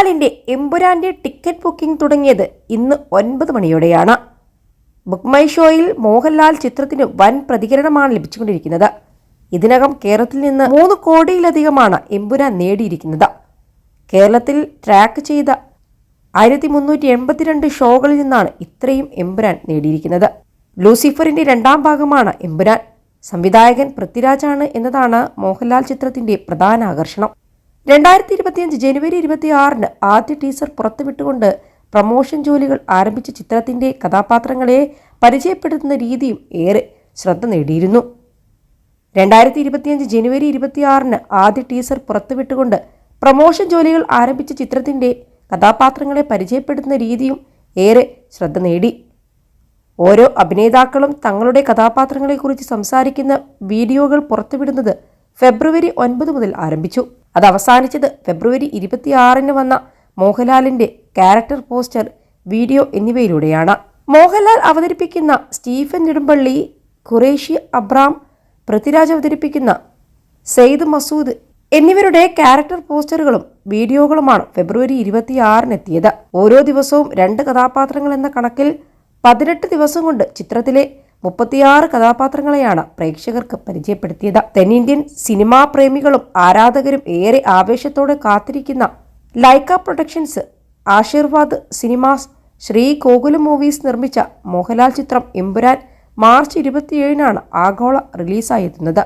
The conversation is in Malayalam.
മോഹൻലാലിന്റെ എമ്പുരാന്റെ ടിക്കറ്റ് ബുക്കിംഗ് തുടങ്ങിയത് ഇന്ന് ഒൻപത് മണിയോടെയാണ്. ബുക്ക് മൈ ഷോയിൽ മോഹൻലാൽ ചിത്രത്തിന് വൻ പ്രതികരണമാണ് ലഭിച്ചുകൊണ്ടിരിക്കുന്നത്. ഇതിനകം കേരളത്തിൽ നിന്ന് മൂന്ന് കോടിയിലധികമാണ് എമ്പുരാൻ നേടിയിരിക്കുന്നത്. കേരളത്തിൽ ട്രാക്ക് ചെയ്ത ആയിരത്തി മുന്നൂറ്റി എൺപത്തിരണ്ട് ഷോകളിൽ നിന്നാണ് ഇത്രയും എമ്പുരാൻ നേടിയിരിക്കുന്നത്. ലൂസിഫറിന്റെ രണ്ടാം ഭാഗമാണ് എമ്പുരാൻ. സംവിധായകൻ പൃഥ്വിരാജാണ് എന്നതാണ് മോഹൻലാൽ ചിത്രത്തിന്റെ പ്രധാന ആകർഷണം. രണ്ടായിരത്തി ഇരുപത്തിയഞ്ച് ജനുവരി ഇരുപത്തി ആറിന് ആദ്യ ടീസർ പുറത്തുവിട്ടുകൊണ്ട് പ്രമോഷൻ ജോലികൾ ആരംഭിച്ച ചിത്രത്തിന്റെ കഥാപാത്രങ്ങളെ പരിചയപ്പെടുത്തുന്ന രീതിയും ഏറെ ശ്രദ്ധ നേടിയിരുന്നു. രണ്ടായിരത്തി ഇരുപത്തിയഞ്ച് ജനുവരി ഇരുപത്തിയാറിന് ആദ്യ ടീസർ പുറത്തുവിട്ടുകൊണ്ട് പ്രമോഷൻ ജോലികൾ ആരംഭിച്ച ചിത്രത്തിന്റെ കഥാപാത്രങ്ങളെ പരിചയപ്പെടുത്തുന്ന രീതിയും ഏറെ ശ്രദ്ധ നേടി. ഓരോ അഭിനേതാക്കളും തങ്ങളുടെ കഥാപാത്രങ്ങളെക്കുറിച്ച് സംസാരിക്കുന്ന വീഡിയോകൾ പുറത്തുവിടുന്നത് ഫെബ്രുവരി ഒൻപത് മുതൽ ആരംഭിച്ചു. അത് അവസാനിച്ചത് ഫെബ്രുവരി ഇരുപത്തിയാറിന് വന്ന മോഹൻലാലിന്റെ ക്യാരക്ടർ പോസ്റ്റർ വീഡിയോ എന്നിവയിലൂടെയാണ്. മോഹൻലാൽ അവതരിപ്പിക്കുന്ന സ്റ്റീഫൻ നെടുമ്പള്ളി ഖുറേഷി അബ്രാം പൃഥ്വിരാജ് അവതരിപ്പിക്കുന്ന സെയ്ദ് മസൂദ് എന്നിവരുടെ ക്യാരക്ടർ പോസ്റ്ററുകളും വീഡിയോകളുമാണ് ഫെബ്രുവരി ഇരുപത്തിയാറിന് എത്തിയത് ഓരോ ദിവസവും രണ്ട് കഥാപാത്രങ്ങൾ എന്ന കണക്കിൽ പതിനെട്ട് ദിവസം കൊണ്ട് ചിത്രത്തിലെ മുപ്പത്തിയാറ് കഥാപാത്രങ്ങളെയാണ് പ്രേക്ഷകർക്ക് പരിചയപ്പെടുത്തിയത്. തെന്നിന്ത്യൻ സിനിമാ പ്രേമികളും ആരാധകരും ഏറെ ആവേശത്തോടെ കാത്തിരിക്കുന്ന Lyca Productions Aashirvad Cinemas Sree Gokulam Movies നിർമ്മിച്ച മോഹൻലാൽ ചിത്രം എമ്പുരാൻ മാർച്ച് ഇരുപത്തിയേഴിനാണ് ആഗോള റിലീസായെത്തുന്നത്.